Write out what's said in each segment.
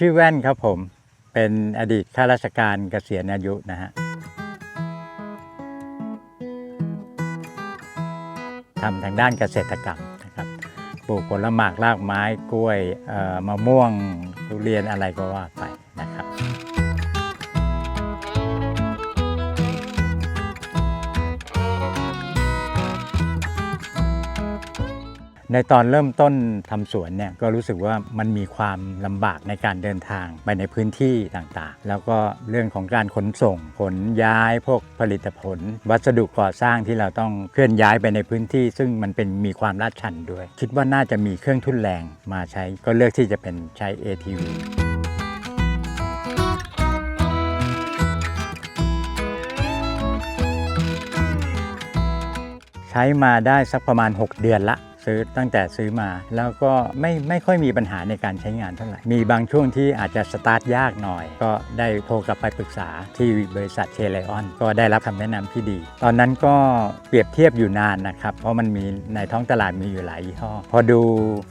ชื่อแว่นครับผมเป็นอดีตข้าราชการเกษียณอายุนะฮะทำทางด้านเกษตรกรรมนะครับปลูกผลหมากรากไม้กล้วยเอ่อมะม่วงทุเรียนอะไรก็ว่าไป ในตอนเริ่มต้นทำสวนเนี่ยก็รู้สึกว่ามันมีความลำบากในการเดินทางไปในพื้นที่ต่างๆ แล้วก็เรื่องของการขนส่งขนย้ายพวกผลิตผล วัสดุก่อสร้างที่เราต้องเคลื่อนย้ายไปในพื้นที่ ซึ่งมันเป็นมีความลาดชันด้วย คิดว่าน่าจะมีเครื่องทุ่นแรงมาใช้ ก็เลือกที่จะเป็นใช้ ATV ใช้มาได้สักประมาณ 6 เดือนละ ซื้อตั้งแต่ซื้อมา แล้วก็ไม่ไม่ค่อยมีปัญหาในการใช้งานเท่าไหร่ มีบางช่วงที่อาจจะสตาร์ทยากหน่อย ก็ได้โทรกลับไปปรึกษาที่บริษัทเชลออนก็ได้รับคำแนะนำที่ดี ตอนนั้นก็เปรียบเทียบอยู่นานนะครับ เพราะมันมีในท้องตลาดมีอยู่หลายยี่ห้อ พอดู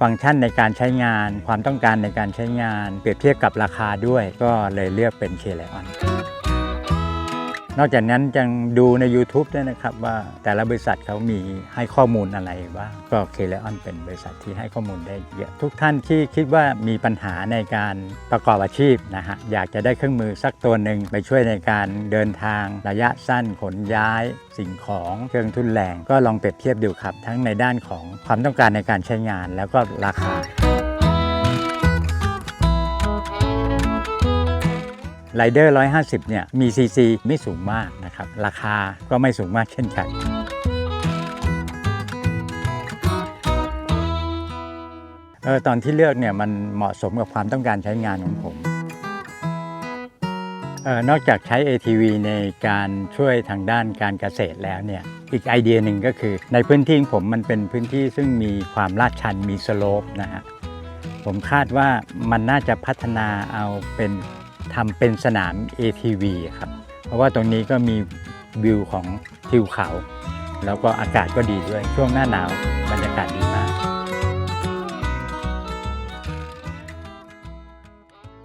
ฟังก์ชันในการใช้งาน ความต้องการในการใช้งาน เปรียบเทียบกับราคาด้วย ก็เลยเลือกเป็นเชลออน นอกจากนั้นยังดูใน YouTube ด้วยนะครับว่าแต่ละบริษัทเขามีให้ข้อมูลอะไรบ้างก็เคเลออนเป็นบริษัทที่ให้ข้อมูลได้เยอะทุกท่านที่คิดว่ามีปัญหาในการประกอบอาชีพนะฮะอยากจะได้เครื่องมือสักตัวหนึ่งไปช่วยในการเดินทางระยะสั้นขนย้ายสิ่งของเครื่องทุนแรงก็ลองเปรียบเทียบดูครับ ทั้งในด้านของความต้องการในการใช้งานแล้วก็ราคา ไรเดอร์150 เนี่ย มีซีซีไม่สูงมากนะครับ ราคาก็ไม่สูงมากเช่นกันเออตอนที่เลือกเนี่ยมันเหมาะสมกับความต้องการใช้งานของผมเออนอกจากใช้ ATV ในการช่วยทางด้านการเกษตรแล้วเนี่ยอีกไอเดียหนึ่งก็คือ ในพื้นที่ของผมมันเป็นพื้นที่ซึ่งมีความลาดชันมีสโลปนะฮะผมคาดว่ามันน่าจะพัฒนาเอาเป็น ทำเป็นสนาม ATV ครับ เพราะว่าตรงนี้ก็มีวิวของทิวเขา แล้วก็อากาศก็ดีด้วยช่วงหน้าหนาวบรรยากาศดีมาก